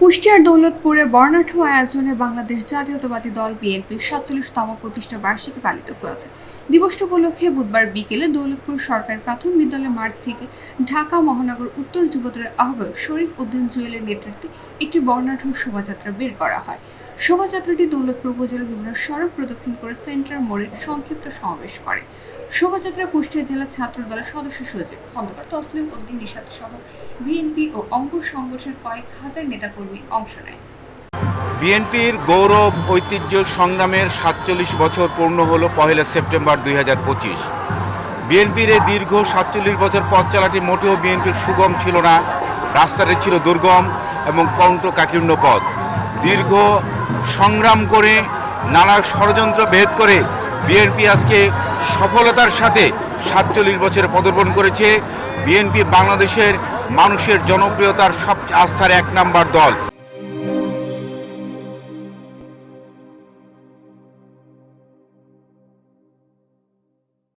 কুষ্টিয়ার দৌলতপুরে বর্ণাঢ্য আয়োজনে বাংলাদেশ জাতীয়তাবাদী দল বিএনপির সাতচল্লিশতম প্রতিষ্ঠা বার্ষিকী পালিত হয়েছে। দিবসটি উপলক্ষে বুধবার বিকেলে দৌলতপুর সরকারি প্রাথমিক বিদ্যালয় মাঠ থেকে ঢাকা মহানগর উত্তর যুবদলের আহ্বায়ক শরীফ উদ্দিন জুয়েলের নেতৃত্বে একটি বর্ণাঢ্য শোভাযাত্রা বের করা হয়। শোভাযাত্রাটি দৌলতপুর উপজেলার বিভিন্ন সড়ক প্রদক্ষিণ করে সেন্টার মোড়ে সংক্ষিপ্ত সমাবেশ করে। শোভাযাত্রা কুষ্টিয়া জেলা ছাত্র দলের সদস্য সচিব খন্দকার তসলিম উদ্দিন নিষাদ সহ বিএনপি ও অঙ্গ সংগঠনের কয়েক হাজার নেতাকর্মী অংশ নেয়। বিএনপির গৌরব, ঐতিহ্য সংগ্রামের সাতচল্লিশ বছর পূর্ণ হল পহেলা সেপ্টেম্বর দুই হাজার পঁচিশ। বিএনপির এই দীর্ঘ সাতচল্লিশ বছর পথ চালাটি মোটেও বিএনপির সুগম ছিল না। রাস্তাটি ছিল দুর্গম এবং কণ্ঠ কাকীর্ণ পথ। দীর্ঘ সংগ্রাম করে, নানা ষড়যন্ত্র ভেদ করে বিএনপি আজকে সফলতার সাথে সাতচল্লিশ বছরে পদর্পণ করেছে। বিএনপি বাংলাদেশের মানুষের জনপ্রিয়তার সব আস্থার এক নাম্বার দল।